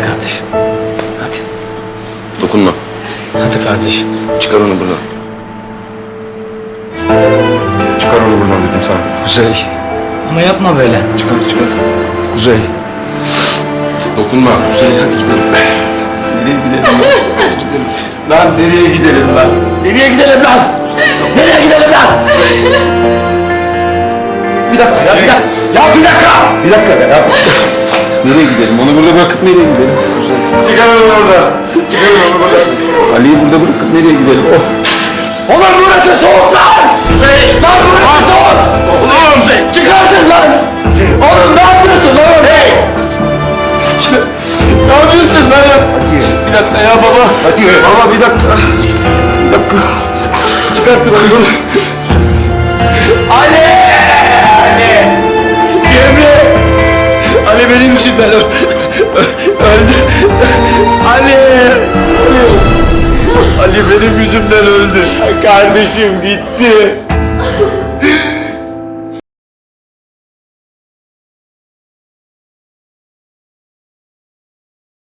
kardeşim. Hadi. Dokunma. Hadi kardeşim. Çıkar onu buradan. Çıkar onu buradan dedim sana. Kuzey. Ama yapma böyle. Çıkar çıkar. Kuzey. Dokunma. Kuzey hadi gidelim. Nereye gidelim lan? Hadi gidelim. Lan nereye gidelim lan? Nereye gidelim lan? Nereye gidelim lan? Bir dakika ya. Bir dakika. Ya bir dakika. Bir dakika ya. nereye gidelim? Onu burada bırakıp nereye gidelim? Çıkar onu oradan. Çıkar onu buradan. Ali'yi burada bırakıp nereye gidelim? Oh. Oğlum burası soğuk lan. Lan burası soğuk. Oğlum sen. Çıkardın lan. Oğlum ne yapıyorsun lan? Hey. Ne yapıyorsun lan? Bir dakika ya baba. Hadi. Baba bir dakika. Bir dakika. Çıkartın onu. Ali benim yüzümden ö- ö- öldü. Ali. Ali benim yüzümden öldü. Kardeşim gitti.